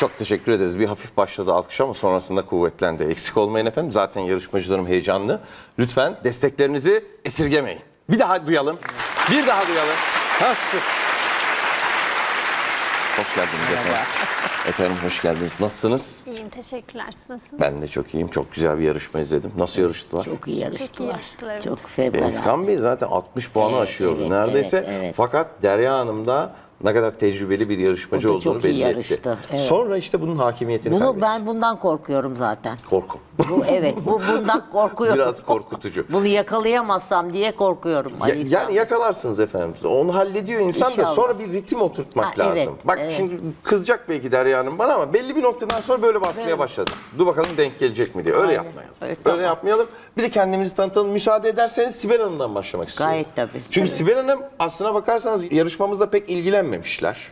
Çok teşekkür ederiz. Bir hafif başladı alkış ama sonrasında kuvvetlendi. Eksik olmayın efendim. Zaten yarışmacılarım heyecanlı. Lütfen desteklerinizi esirgemeyin. Bir daha duyalım. Bir daha duyalım. Ha, şu. Hoş geldiniz efendim. Efendim hoş geldiniz. Nasılsınız? İyiyim teşekkürler. Siz nasılsınız? Ben de çok iyiyim. Çok güzel bir yarışma izledim. Nasıl yarıştılar? Çok iyi yarıştılar. Çok iyi yarıştılar, evet. Çok Deniz fevkalade. Kan Bey zaten 60 puanı Evet, aşıyordu evet, neredeyse. evet, evet. Fakat Derya Hanım da ne kadar tecrübeli bir yarışmacı O da olduğunu çok iyi belli etti. yarıştı, evet. Sonra işte bunun hakimiyetini Bunu kaybetti. ben bundan korkuyorum zaten. Korku. Bu evet bu bundan korkuyorum. Biraz korkutucu. Bunu yakalayamazsam diye korkuyorum. Ya- Ali yani yakalarsınız efendim. Onu hallediyor insan da İnşallah. sonra bir ritim oturtmak Ha, lazım. evet, Bak evet. şimdi kızacak belki Derya Hanım bana ama belli bir noktadan sonra böyle basmaya Böyle. başladı. Dur bakalım denk gelecek mi diye. Öyle Aynen. yapmayalım. Evet, Öyle tamam. yapmayalım. Bir de kendimizi tanıtalım. Müsaade ederseniz Sibel Hanım'dan başlamak istiyorum. Gayet tabii. Çünkü Tabii. Sibel Hanım aslına bakarsanız yarışmamızda pek ilgilenmemişler.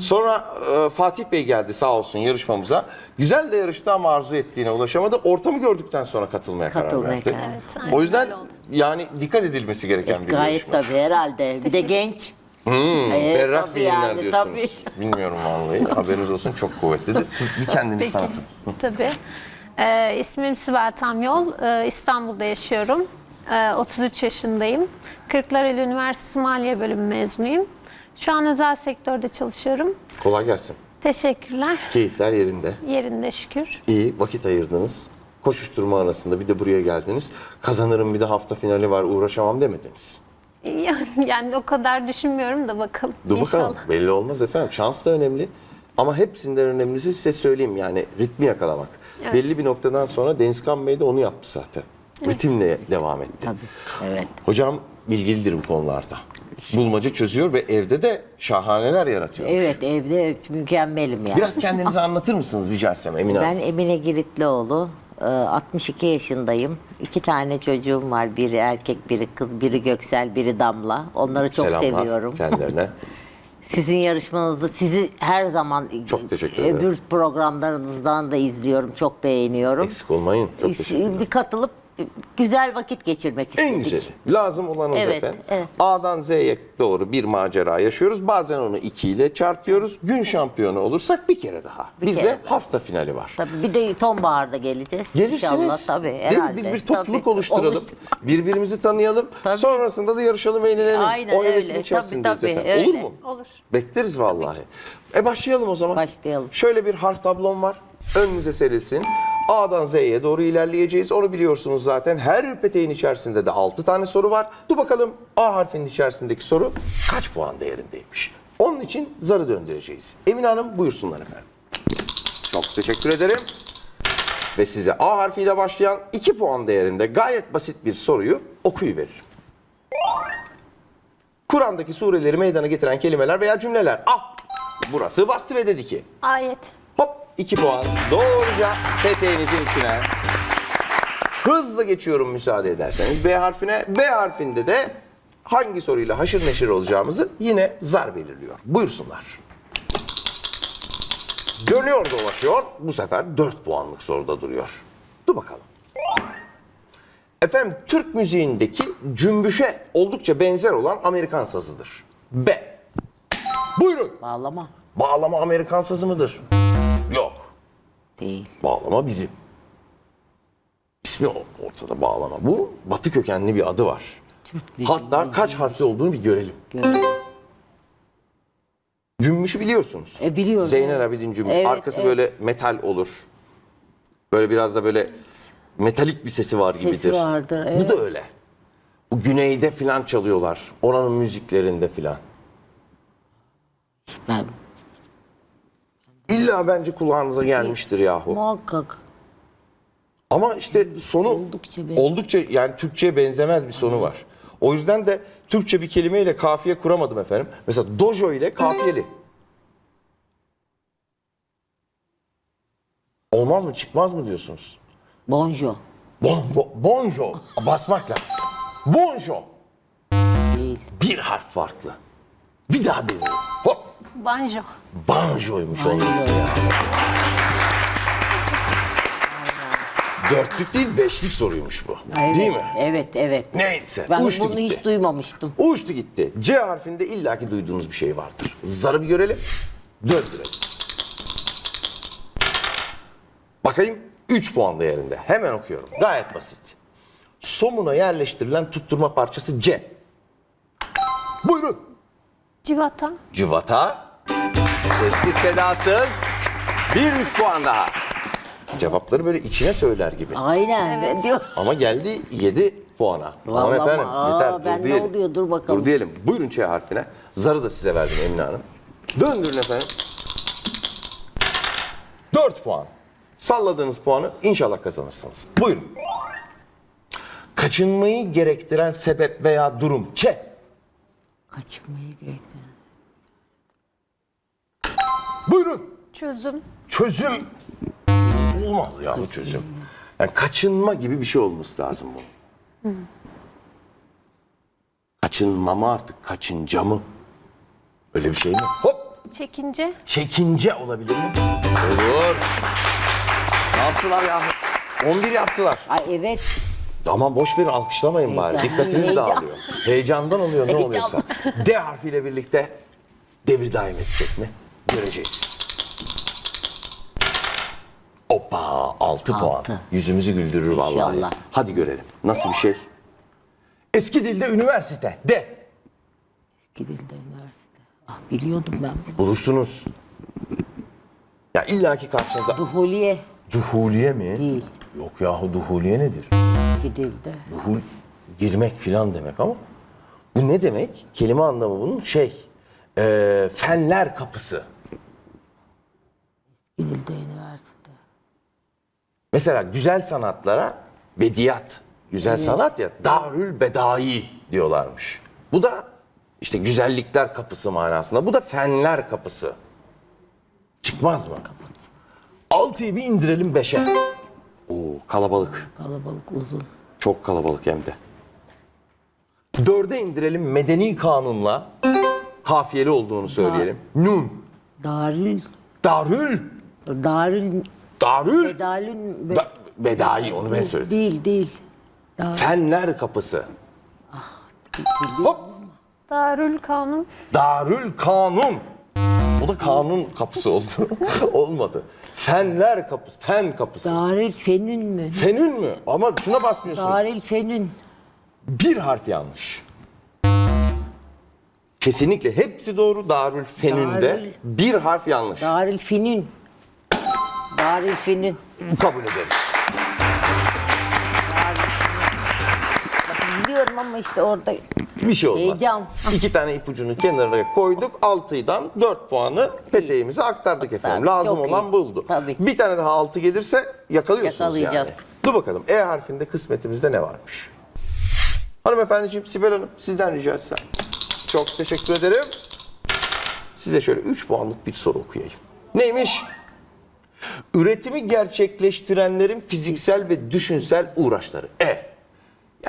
Sonra e, Fatih Bey geldi sağ olsun yarışmamıza. Güzel de yarıştı ama arzu ettiğine ulaşamadı. Ortamı gördükten sonra katılmaya, karar Katılmaya verdi. karar Evet, aynen o yüzden öyle oldu. yani dikkat edilmesi gereken bir Gayet yarışma. tabii herhalde. Bir de genç. Evet, Berrak tabii zihinler yani, diyorsunuz. Bilmiyorum vallahi. Haberiniz olsun çok kuvvetlidir. Siz bir kendiniz Peki. tanıtın. Tabii. Ee, ismim Sibel Tamyol. Ee, İstanbul'da yaşıyorum. Ee, 33 yaşındayım. Kırklareli Üniversitesi Maliye Bölümü mezunuyum. Şu an özel sektörde çalışıyorum. Kolay gelsin. Teşekkürler. Keyifler yerinde. Yerinde şükür. İyi vakit ayırdınız. Koşuşturma arasında bir de buraya geldiniz. Kazanırım bir de hafta finali var uğraşamam demediniz. Yani, yani o kadar düşünmüyorum da bakalım. Dur İnşallah. bakalım. Belli olmaz efendim. Şans da önemli. Ama hepsinden önemlisi size söyleyeyim yani ritmi yakalamak. Evet. Belli bir noktadan sonra Denizkan Bey de onu yaptı zaten. Ritimle devam etti. Tabii. Evet. Hocam bilgilidir bu konularda. Bulmaca çözüyor ve evde de şahaneler yaratıyor. Evet evde evet, mükemmelim yani. Biraz kendinizi anlatır mısınız rica etsem Emine Hanım? Ben Emine Giritlioğlu. E, 62 yaşındayım. İki tane çocuğum var. Biri erkek, biri kız, biri Göksel, biri Damla. Onları çok Selamlar seviyorum. kendilerine. Sizin yarışmanızda sizi her zaman Çok teşekkür ederim. öbür programlarınızdan da izliyorum. Çok beğeniyorum. Eksik olmayın. Çok teşekkür ederim. bir katılıp güzel vakit geçirmek istedik. En güzeli. Lazım olan o Evet, efendim. evet. A'dan Z'ye doğru bir macera yaşıyoruz. Bazen onu 2 ile çarpıyoruz. Gün şampiyonu olursak bir kere daha. Bir Bizde hafta finali var. Tabii bir de sonbaharda geleceğiz. Gelirsiniz. İnşallah tabii Değil mi? herhalde. Biz bir topluluk Tabii. oluşturalım. Oluş- Birbirimizi tanıyalım. Tabii. Sonrasında da yarışalım, eğlenelim. Aynen o öyle. içerisindeyiz Tabii, tabii, efendim. Olur öyle. mu? Olur. Bekleriz vallahi. E başlayalım o zaman. Başlayalım. Şöyle bir harf tablom var. Önünüze serilsin. A'dan Z'ye doğru ilerleyeceğiz. Onu biliyorsunuz zaten. Her peteğin içerisinde de 6 tane soru var. Dur bakalım A harfinin içerisindeki soru kaç puan değerindeymiş? Onun için zarı döndüreceğiz. Emine Hanım buyursunlar efendim. Çok teşekkür ederim. Ve size A harfiyle başlayan 2 puan değerinde gayet basit bir soruyu okuyuveririm. Kur'an'daki sureleri meydana getiren kelimeler veya cümleler. Ah! Burası bastı ve dedi ki. Ayet. Hop 2 puan. Doğruca peteğinizin içine. Hızlı geçiyorum müsaade ederseniz B harfine. B harfinde de hangi soruyla haşır neşir olacağımızı yine zar belirliyor. Buyursunlar. Dönüyor dolaşıyor. Bu sefer 4 puanlık soruda duruyor. Dur bakalım. Efendim Türk müziğindeki cümbüşe oldukça benzer olan Amerikan sazıdır. B. Buyurun. Bağlama Bağlama Amerikan sazı mıdır? Değil. Bağlama bizim. İsmi ortada bağlama. Bu batı kökenli bir adı var. Hatta kaç harfli olduğunu bir görelim. Görelim. Cümbüşü biliyorsunuz. E, biliyorum, Zeynel. Abidin cümbüş. Evet, Arkası evet. böyle metal olur. Böyle biraz da böyle metalik bir sesi var Sesi gibidir. vardır, Bu evet. da öyle. Bu güneyde filan çalıyorlar. Oranın müziklerinde filan. Ben İlla bence kulağınıza gelmiştir yahu. muhakkak Ama işte sonu Oldukça oldukça, yani Türkçe'ye benzemez bir sonu var. O yüzden de Türkçe bir kelimeyle kafiye kuramadım efendim. Mesela dojo ile kafiyeli. Olmaz mı çıkmaz mı diyorsunuz? bonjo Bon, bo- bonjo basmak lazım. Bonjo değil. bir harf farklı. Bir daha deneyelim. Banjo. banjoymuş onun ismi ya. Dörtlük değil beşlik soruymuş bu. Evet, Değil mi? Evet evet. Neyse. Ben uçtu bunu gitti. hiç duymamıştım. Uçtu gitti. C harfinde illaki duyduğunuz bir şey vardır. Zarı bir görelim. Döndürelim. Bakayım 3 puan değerinde. Hemen okuyorum. Gayet basit. Somuna yerleştirilen tutturma parçası C. Buyurun. Civata. Cıvata. Sessiz sedasız. Bir üç puan daha. Cevapları böyle içine söyler gibi. Aynen. Evet. Diyor. Ama geldi 7 puana. Vallahi Aman efendim yeter aa, dur ben ne diyelim. oluyor, dur bakalım. Dur diyelim. Buyurun Ç harfine. Zarı da size verdim Emine Hanım. Döndürün efendim. 4 puan. Salladığınız puanı inşallah kazanırsınız. Buyurun. Kaçınmayı gerektiren sebep veya durum Ç. Kaçmayı gerektiren. Buyurun. Çözüm. Çözüm. Olmaz ya bu çözüm. Yani kaçınma gibi bir şey olması lazım bu. Kaçınma mı artık? Kaçınca mı? Öyle bir şey mi? Hop! Çekince. Çekince olabilir mi? Olur. Ne yaptılar ya? 11 yaptılar. Ay evet. Aman boş verin alkışlamayın bari. Dikkatiniz dağılıyor. Heyecandan oluyor ne oluyorsa. D harfiyle birlikte devir daim edecek mi? Göreceğiz. Hoppa 6 puan. Altı. Yüzümüzü güldürür vallahi. İnşallah. Hadi görelim. Nasıl bir şey? Eski dilde üniversite. D. Gidildi üniversite. Ah biliyordum ben bunu. Bulursunuz. Ya illaki karşınıza. Duhuliye Duhuliye mi? değil. Yok yahu duhuliye nedir? Gidildi. Duhul girmek filan demek ama bu ne demek? Kelime anlamı bunun şey e, fenler kapısı. Gidildi üniversite. Mesela güzel sanatlara bediyat. Güzel sanat ya darül bedai diyorlarmış. Bu da işte güzellikler kapısı manasında. Bu da fenler kapısı. Çıkmaz mı? Kapat. 6'yı bir indirelim 5'e. Oo kalabalık. Kalabalık uzun. Çok kalabalık hem de. Dörde indirelim medeni kanunla kafiyeli olduğunu söyleyelim. Nun, Darül. darül, Darül. darül, Bedalün. Be, da, bedai onu ben söyledim. Değil değil. Fenler kapısı. Hop, Darül Kanun. darül kanun. O da kanun kapısı oldu. Olmadı. Fenler kapısı, fen kapısı. Darül fenün mü? Fenün mü? Ama şuna basmıyorsunuz. Darül fenün. Bir harf yanlış. Kesinlikle hepsi doğru. Darül Fenün'de Darül- bir harf yanlış. Darül finün. Darül finün. Kabul ederiz. Biliyorum ama işte orada Bir şey olmaz. Heyecan. İki tane ipucunu kenara koyduk. Altıydan dört puanı peteğimize aktardık efendim. Aktardık, Lazım çok iyi. olan buldu. Tabii. Bir tane daha altı gelirse yakalıyorsunuz Yakalayacağız. yani. Dur bakalım E harfinde kısmetimizde ne varmış? Hanımefendiciğim Sibel Hanım sizden rica etsem. Çok teşekkür ederim. Size şöyle 3 puanlık bir soru okuyayım. Neymiş? Üretimi gerçekleştirenlerin fiziksel ve düşünsel uğraşları. E.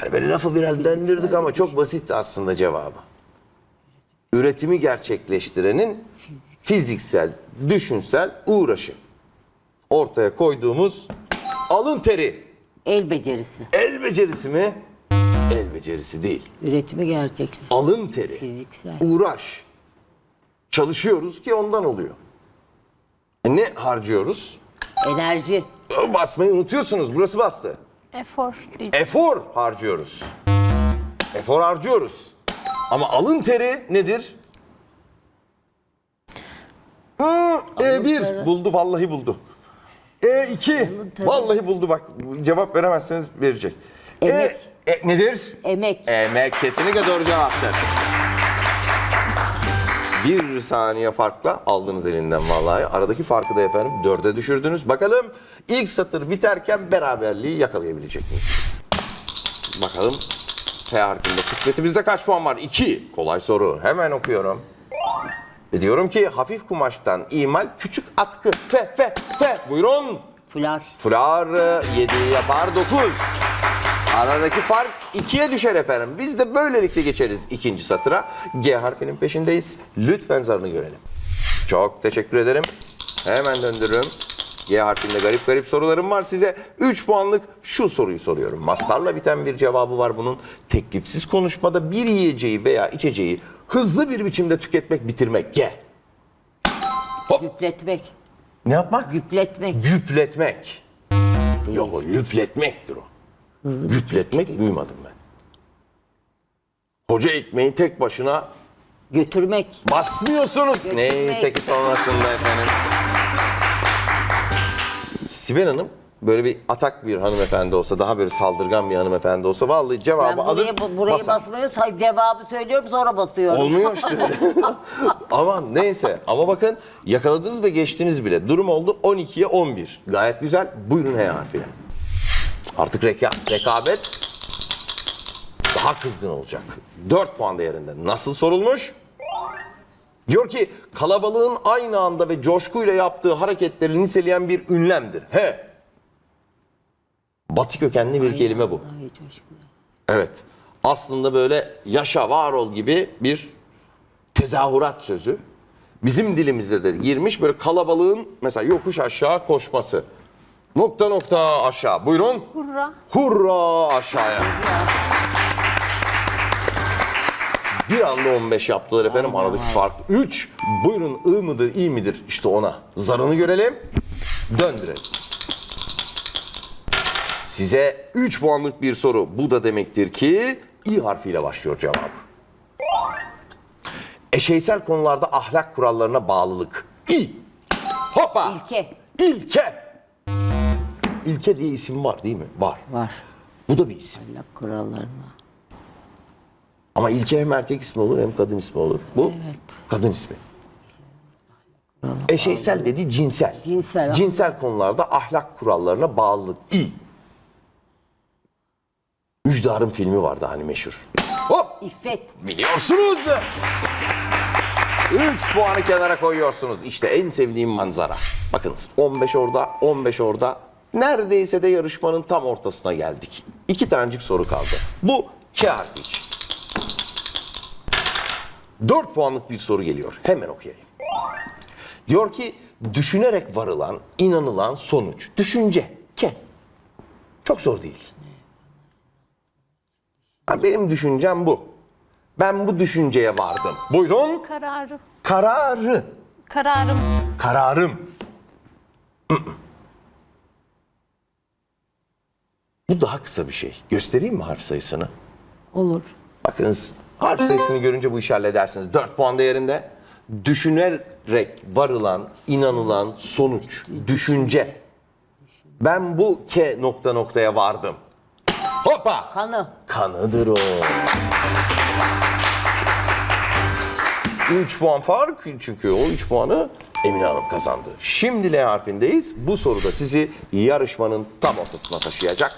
Yani böyle lafı biraz döndürdük ama çok basit aslında cevabı. Üretimi gerçekleştirenin fiziksel, düşünsel uğraşı. Ortaya koyduğumuz alın teri. el becerisi. El becerisi mi? El becerisi değil. Üretimi gerçekleşti. Alın teri. Fiziksel. Uğraş. Çalışıyoruz ki ondan oluyor. E ne harcıyoruz? Enerji. Basmayı unutuyorsunuz. Burası bastı. Efor değil. Efor harcıyoruz. Efor harcıyoruz. Ama alın teri nedir? Hı, E1 buldu vallahi buldu. E2 teri. vallahi buldu bak cevap veremezseniz verecek. Emek. E, e, nedir? Emek. Emek kesinlikle doğru cevaptır. Bir saniye farkla aldınız elinden vallahi. Aradaki farkı da efendim dörde düşürdünüz. Bakalım ilk satır biterken beraberliği yakalayabilecek miyiz? Bakalım F harfinde kısmetimizde kaç puan var? 2. Kolay soru. Hemen okuyorum. Ve diyorum ki hafif kumaştan imal küçük atkı. F, F, F. Buyurun. Fular. Fular 7 yapar 9. Aradaki fark 2'ye düşer efendim. Biz de böylelikle geçeriz ikinci satıra. G harfinin peşindeyiz. Lütfen zarını görelim. Çok teşekkür ederim. Hemen döndürürüm. G harfinde garip garip sorularım var size. 3 puanlık şu soruyu soruyorum. Mastarla biten bir cevabı var bunun. Teklifsiz konuşmada bir yiyeceği veya içeceği hızlı bir biçimde tüketmek, bitirmek. G. Hop. Güpletmek. Ne yapmak? Güpletmek. Güpletmek. Yok o lüpletmektir o. Lüpletmek duymadım ben. Koca ekmeği tek başına Götürmek. basmıyorsunuz. Götürmek. Neyse ki sonrasında efendim. Sibel Hanım böyle bir atak bir hanımefendi olsa, daha böyle saldırgan bir hanımefendi olsa vallahi Ben cevabı buraya, alır. bu- burayı basar. say- devamı söylüyorum sonra basıyorum. Olmuyor işte. Aman neyse. Ama bakın yakaladınız ve geçtiniz bile. Durum oldu 12'ye 11. Gayet güzel. Buyurun H harfiyle. Artık reka, rekabet daha kızgın olacak. 4 puan değerinde. Nasıl sorulmuş? Diyor ki kalabalığın aynı anda ve coşkuyla yaptığı hareketleri niteleyen bir ünlemdir. He. Batı kökenli bir kelime bu. Evet. Aslında böyle yaşa var ol gibi bir tezahürat sözü. Bizim dilimizde de girmiş böyle kalabalığın mesela yokuş aşağı koşması. Nokta nokta aşağı. Buyurun. Hurra. Hurra aşağıya. Bir anda 15 yaptılar efendim. Aradaki fark 3. Buyurun ı mıdır i midir? İşte ona. Zarını görelim. Döndürelim. Size 3 puanlık bir soru. Bu da demektir ki i harfiyle başlıyor cevap. Eşeysel konularda ahlak kurallarına bağlılık. İ. Hoppa. İlke. İlke. İlke diye isim var değil mi? Var. Var. Bu da bir isim. Allah kurallarına. Ama ilke hem erkek ismi olur hem kadın ismi olur. Bu Evet. kadın ismi. Eşeysel dedi cinsel. Cinsel. Cinsel konularda ahlak kurallarına bağlılık. İ. Müjdar'ın filmi vardı hani meşhur. Hop! İffet. Biliyorsunuz. 3 puanı kenara koyuyorsunuz. İşte en sevdiğim manzara. Bakınız 15 orada, 15 orada. Neredeyse de yarışmanın tam ortasına geldik. İki tanecik soru kaldı. Bu K harfi için. 4 puanlık bir soru geliyor. Hemen okuyayım. Diyor ki düşünerek varılan, inanılan sonuç. Düşünce. K. Çok zor değil. Ha, Benim düşüncem bu. Ben bu düşünceye vardım. Buyurun. Kararı. Kararı. Kararım. Kararım. Bu daha kısa bir şey. Göstereyim mi harf sayısını? Olur. Bakınız harf sayısını görünce bu işi halledersiniz. 4 puan değerinde. Düşünerek varılan, inanılan sonuç, düşünce. Ben bu K nokta noktaya vardım. Hoppa! Kanı. Kanıdır o. 3 puan fark çünkü o 3 puanı Emine Hanım kazandı. Şimdi L harfindeyiz. Bu soruda sizi yarışmanın tam ortasına taşıyacak.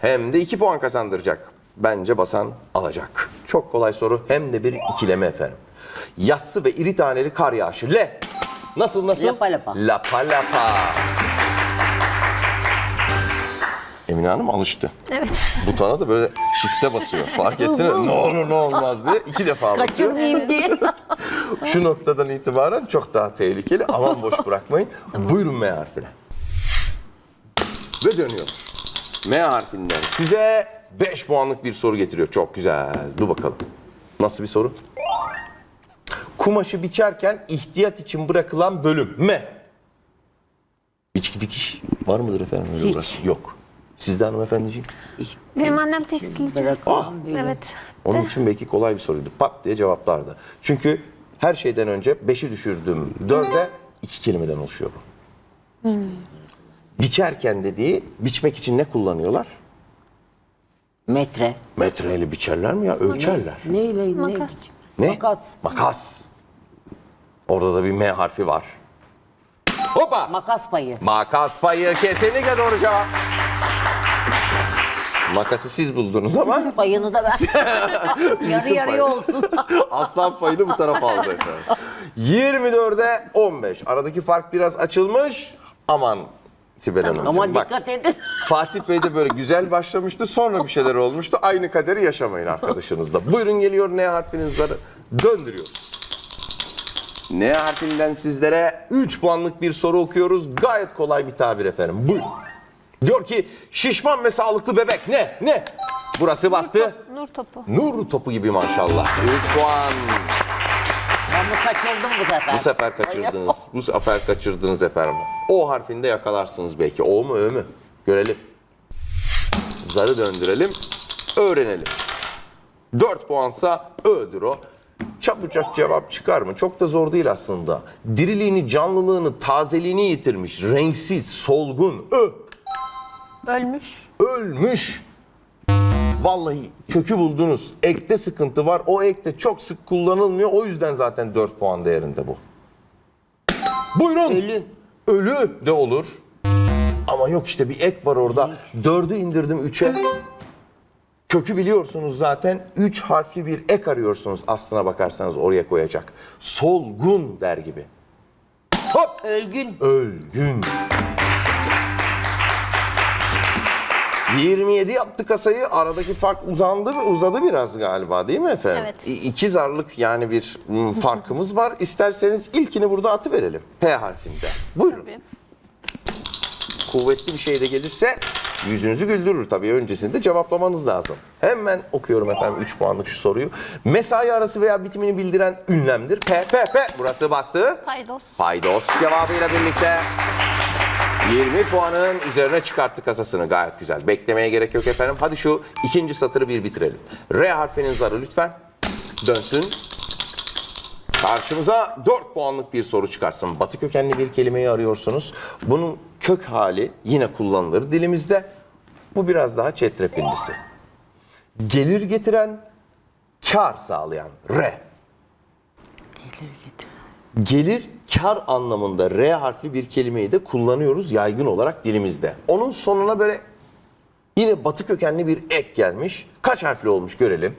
Hem de 2 puan kazandıracak. Bence basan alacak. Çok kolay soru hem de bir ikileme efendim. Yassı ve iri taneli kar yağışı. L. Nasıl nasıl? Lapa lapa. Lapa lapa. Emine Hanım alıştı. Evet. Butona da böyle çifte basıyor. Fark ettiniz mi? Ne olur ne olmaz diye iki defa basıyor. Kaçırmayayım diye. Şu noktadan itibaren çok daha tehlikeli. Aman boş bırakmayın. Buyurun M harfine. Ve dönüyor. M harfinden size 5 puanlık bir soru getiriyor. Çok güzel. Dur bakalım. Nasıl bir soru? Kumaşı biçerken ihtiyat için bırakılan bölüm. M. Biçki dikiş var mıdır efendim? Öyle Hiç. uğraş- Yok. Sizde hanımefendiciğim. Benim annem tekstilci. Böyle. Evet. Onun için belki kolay bir soruydu. Pat diye cevaplardı. Çünkü her şeyden önce 5'i düşürdüm. 4'e iki kelimeden oluşuyor bu. Biçerken dediği, biçmek için ne kullanıyorlar? Metre. Metreyle biçerler mi ya? Ölçerler. Neyle? Ne? Makas. Ne? Makas. Makas. Orada da bir M harfi var. Hoppa! Makas payı. Makas payı kesinlikle doğru cevap. Makası siz buldunuz ama Payını da ver. Yarı yarıya olsun. Aslan payını bu tarafa aldı efendim. 24'e 15. Aradaki fark biraz açılmış. Aman Sibel Hanımcığım. Ama bak, dikkat edin. Fatih Bey de böyle güzel başlamıştı. Sonra bir şeyler olmuştu. Aynı kaderi yaşamayın arkadaşınızla. Buyurun geliyor N harfinin zarı. Döndürüyoruz. N harfinden sizlere 3 puanlık bir soru okuyoruz. Gayet kolay bir tabir efendim. Buyurun. Diyor ki şişman ve sağlıklı bebek ne? Ne? Burası bastı. Nur topu. Nur topu gibi maşallah. 3 puan. Ben bunu kaçırdım bu sefer. Bu sefer kaçırdınız. Bu sefer kaçırdınız efendim. O harfinde yakalarsınız belki. O mu Ö mü? Görelim. Zarı döndürelim. Öğrenelim. 4 puansa Ö'dür o. Çabucak cevap çıkar mı? Çok da zor değil aslında. Diriliğini, canlılığını, tazeliğini yitirmiş. Renksiz, solgun. Ö. Ölmüş. Ölmüş. Vallahi kökü buldunuz. Ekte sıkıntı var. O ek de çok sık kullanılmıyor. O yüzden zaten 4 puan değerinde bu. Buyurun. Ölü. Ölü de olur. Ama yok işte bir ek var orada. 4'ü indirdim 3'e. Kökü biliyorsunuz zaten. 3 harfli bir ek arıyorsunuz aslına bakarsanız oraya koyacak. Solgun der gibi. Hop. Ölgün. Ölgün. 27 yaptı kasayı. Aradaki fark uzandı uzadı biraz galiba değil mi efendim? Evet. İ- İki zarlık yani bir farkımız var. İsterseniz ilkini burada atı verelim. P harfinde. Buyurun. Tabii. Kuvvetli bir şey de gelirse yüzünüzü güldürür tabii. Öncesinde cevaplamanız lazım. Hemen okuyorum efendim 3 puanlık şu soruyu. Mesai arası veya bitimini bildiren ünlemdir. P, P, P. Burası bastı. Paydos. Paydos cevabıyla birlikte 20 puanın üzerine çıkarttı kasasını. Gayet güzel. Beklemeye gerek yok efendim. Hadi şu ikinci satırı bir bitirelim. R harfinin zarı lütfen dönsün. Karşımıza 4 puanlık bir soru çıkarsın. Batı kökenli bir kelimeyi arıyorsunuz. Bunun kök hali yine kullanılır dilimizde. Bu biraz daha çetrefillisi. Gelir getiren, kar sağlayan. R. Gelir getir. Gelir kar anlamında R harfli bir kelimeyi de kullanıyoruz yaygın olarak dilimizde. Onun sonuna böyle yine batı kökenli bir ek gelmiş. Kaç harfli olmuş görelim.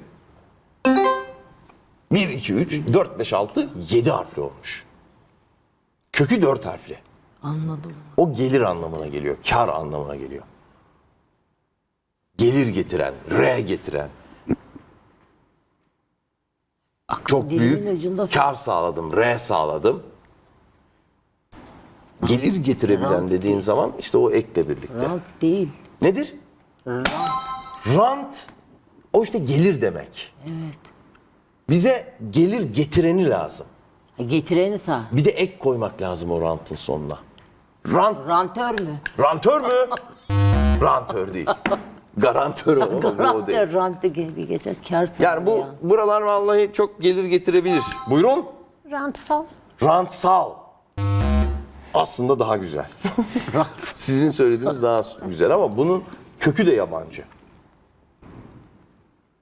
1, 2, 3, 4, 5, 6, 7 harfli olmuş. Kökü 4 harfli. Anladım. O gelir anlamına geliyor. Kar anlamına geliyor. Gelir getiren, R getiren. Aklım Çok büyük ucunda kar sağladım, R sağladım. Gelir getirebilen Rant dediğin zaman işte o ekle birlikte. Rant değil. Nedir? Rant. Rant. O işte gelir demek. Evet. Bize gelir getireni lazım. E, Getireni sağ. Bir de ek koymak lazım o rantın sonuna. Rant, Rantör mü? rantör mü? rantör değil. Garantör o. o değil. Rantör, rantı getir, getir. Kar Yani bu sağlayan. buralar vallahi çok gelir getirebilir. Buyurun. Rantsal. Rantsal. Aslında daha güzel. Sizin söylediğiniz daha güzel ama bunun kökü de yabancı.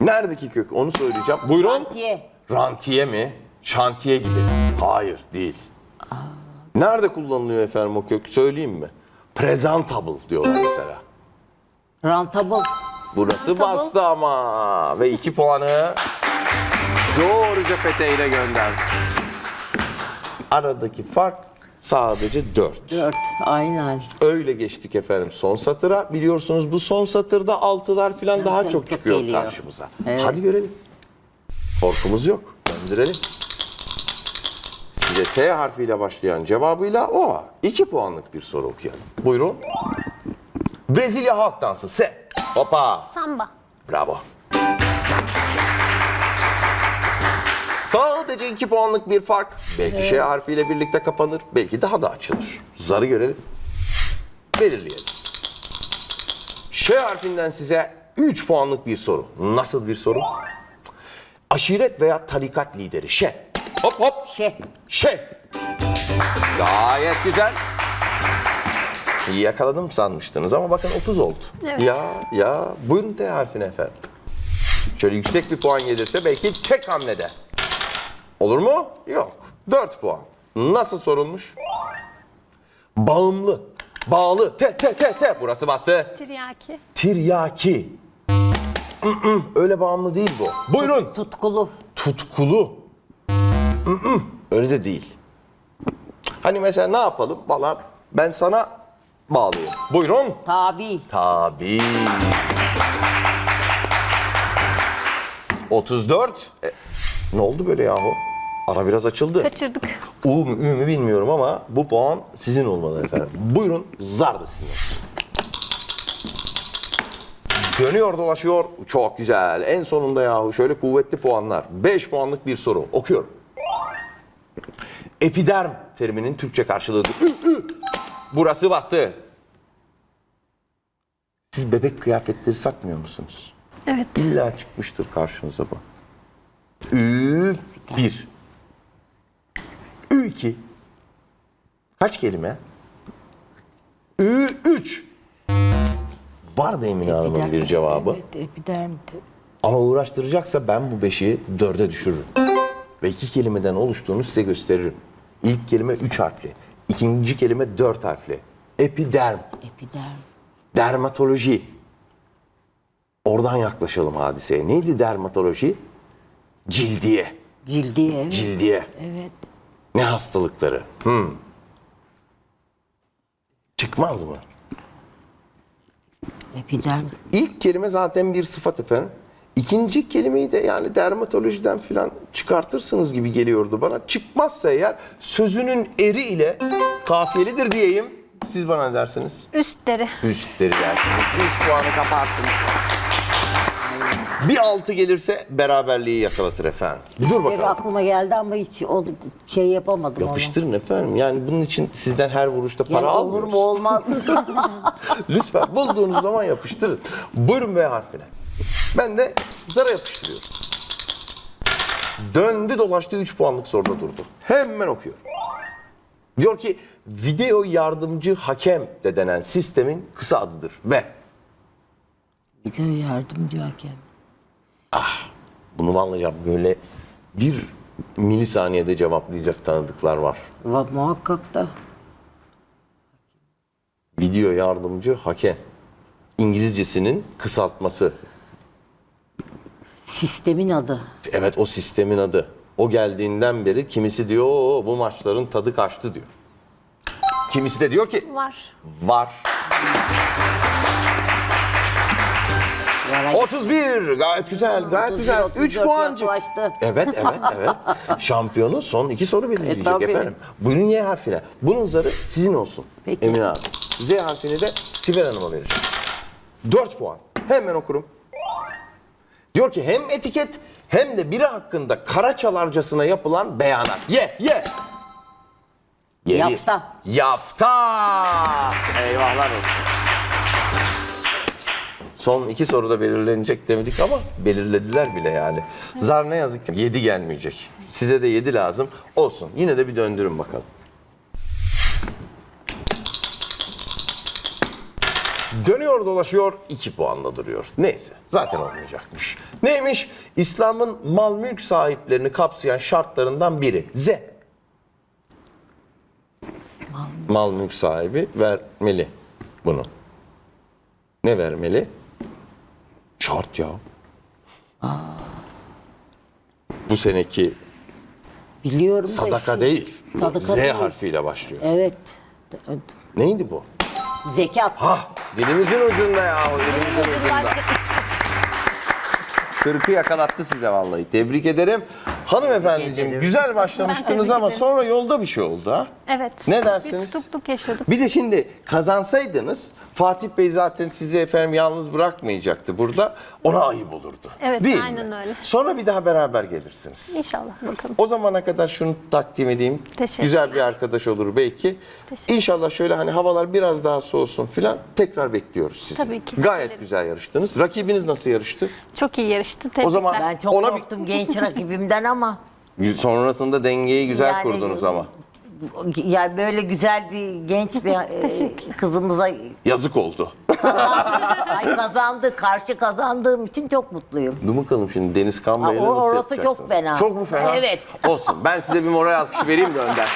Neredeki kök onu söyleyeceğim. Buyurun. Rantiye. Rantiye mi? Şantiye gibi. Hayır değil. Nerede kullanılıyor efendim o kök söyleyeyim mi? Presentable diyorlar mesela. Rantable. Burası Rentable. bastı ama. Ve iki puanı doğruca peteğine gönderdi. Aradaki fark sadece 4. Dört. Aynen. Öyle geçtik efendim son satıra. Biliyorsunuz bu son satırda altılar falan daha Çok çok çıkıyor geliyor. karşımıza. Evet. Hadi görelim. Korkumuz yok. Döndürelim. Size S harfiyle başlayan cevabıyla o. 2 puanlık bir soru okuyalım. Buyurun. Brezilya halk dansı. S. Hopa. Samba. Bravo. Sadece 2 puanlık bir fark. Belki şey harfiyle birlikte kapanır. Belki daha da açılır. Zarı görelim. Belirleyelim. Ş harfinden size 3 puanlık bir soru. Nasıl bir soru? Aşiret veya tarikat lideri. Ş. Hop hop. Şey. Ş. Gayet güzel. İyi yakaladım sanmıştınız ama bakın 30 oldu. Evet. Ya ya buyurun T harfine efendim. Şöyle yüksek bir puan gelirse belki tek hamlede. Olur mu? Yok. 4 puan. Nasıl sorulmuş? Bağımlı. Bağlı. T T T T. Burası bastı. Tiryaki. Tiryaki. Öyle bağımlı değil bu. Buyurun. Tutkulu. Tutkulu. Öyle de değil. Hani mesela ne yapalım? Valla ben sana bağlıyım. Buyurun. Tabi. Tabii. 34. E, ne oldu böyle yahu? Ara biraz açıldı. Kaçırdık. U mu Ü mü bilmiyorum ama bu puan sizin olmalı efendim. Buyurun zar da sizin. Dönüyor dolaşıyor. Çok güzel. En sonunda yahu şöyle kuvvetli puanlar. 5 puanlık bir soru. Okuyorum. Epiderm teriminin Türkçe. Ü, ü. Burası bastı. Siz bebek kıyafetleri satmıyor musunuz? Evet. İlla çıkmıştır karşınıza bu. Ü bir. Ü iki. Kaç kelime? Ü üç. Var da Emine Hanım'ın bir cevabı. Evet, epidermdi. Ama uğraştıracaksa ben bu beşi dörde düşürürüm. Ve iki kelimeden oluştuğunu size gösteririm. İlk kelime üç harfli. ikinci kelime dört harfli. Epiderm, Epiderm. dermatoloji. Oradan yaklaşalım hadiseye. Neydi dermatoloji? Cildiye. Cildiye. Evet. Cildiye. evet. Ne hastalıkları? Hmm. Çıkmaz mı? Epiderm. İlk kelime zaten bir sıfat efendim. İkinci kelimeyi de yani dermatolojiden filan çıkartırsınız gibi geliyordu bana. Çıkmazsa eğer sözünün eri ile kafiyelidir diyeyim. Siz bana ne dersiniz? Üstleri. Üstleri dersiniz. 3 puanı kaparsınız. Bir altı gelirse beraberliği yakalatır efendim. Dur bakalım. aklıma geldi ama hiç o şey yapamadım Yapıştırın efendim. Yani bunun için sizden her vuruşta onu. Yani para olur almıyoruz. mu olmaz mı? Lütfen bulduğunuz zaman yapıştırın. Buyurun B harfine. Ben de zara yapıştırıyorum. Döndü dolaştı 3 puanlık soruda durdu. Hemen okuyor. Diyor ki video yardımcı hakem de denen sistemin kısa adıdır ve Video yardımcı hakem. Bunu vallahi böyle bir milisaniyede cevaplayacak tanıdıklar var. Va- Muhakkak da. Video yardımcı hakem. İngilizcesinin kısaltması. Sistemin adı. Evet o sistemin adı. O geldiğinden beri kimisi diyor "Oo, bu maçların tadı kaçtı diyor. Kimisi de diyor ki Var. var. Yara 31 gayet güzel gayet güzel. 3 puancı. yaklaştı. Evet evet evet. Şampiyonu son iki soru belirleyecek E, tabii. efendim. Buyurun Y harfine. Bunun zarı sizin olsun. Peki. Emine Hanım. Z harfini de Sibel Hanım'a vereceğim. 4 puan. Hemen okurum. Diyor ki hem etiket hem de biri hakkında kara çalarcasına yapılan beyanat. Ye ye. Ye, Yafta. Yafta. Eyvahlar olsun. Son iki soruda belirlenecek demedik ama belirlediler bile yani. Zar ne yazık ki 7 gelmeyecek. Size de 7 lazım. Olsun. Yine de bir döndürün bakalım. Dönüyor dolaşıyor 2 puanla duruyor. Neyse zaten olmayacakmış. Neymiş? İslam'ın mal mülk sahiplerini kapsayan şartlarından biri. Z. Mal mülk sahibi vermeli bunu. Ne vermeli? Şart ya. Bu seneki Biliyorum da sadaka şey- değil. Sadaka Z değil. harfiyle başlıyor. Evet. Neydi bu? Zekat. Hah dilimizin ucunda ya. Dilimizin ucunda. Kırkı yakalattı size vallahi. Tebrik ederim. Hanımefendiciğim güzel başlamıştınız ama ederim. sonra yolda bir şey oldu ha. Evet. Ne dersiniz? Bir tutukluk yaşadık. Bir de şimdi kazansaydınız Fatih Bey zaten sizi efendim yalnız bırakmayacaktı burada. Ona ayıp olurdu. Evet, Değil aynen mi? öyle. Sonra bir daha beraber gelirsiniz. İnşallah bakalım. O zamana kadar şunu takdim edeyim. Teşekkürler. Güzel bir arkadaş olur belki. Teşekkür. İnşallah şöyle hani havalar biraz daha soğusun filan tekrar bekliyoruz sizi. Tabii ki. Gayet Gelirim. güzel yarıştınız. Rakibiniz nasıl yarıştı? Çok iyi yarıştı. Tebrikler. O zaman Ben çok Ona bir- korktum genç rakibimden ama. Sonrasında dengeyi güzel Yani- kurdunuz ama. Yani böyle güzel bir genç bir e, kızımıza Yazık oldu. ay kazandı. Karşı kazandığım için çok mutluyum. Dur bakalım şimdi Deniz Kan Bey'le Aa, o- nasıl orası yapacaksınız? çok fena. Çok mu fena? Evet. Olsun. Ben size bir moral alkışı vereyim de önden.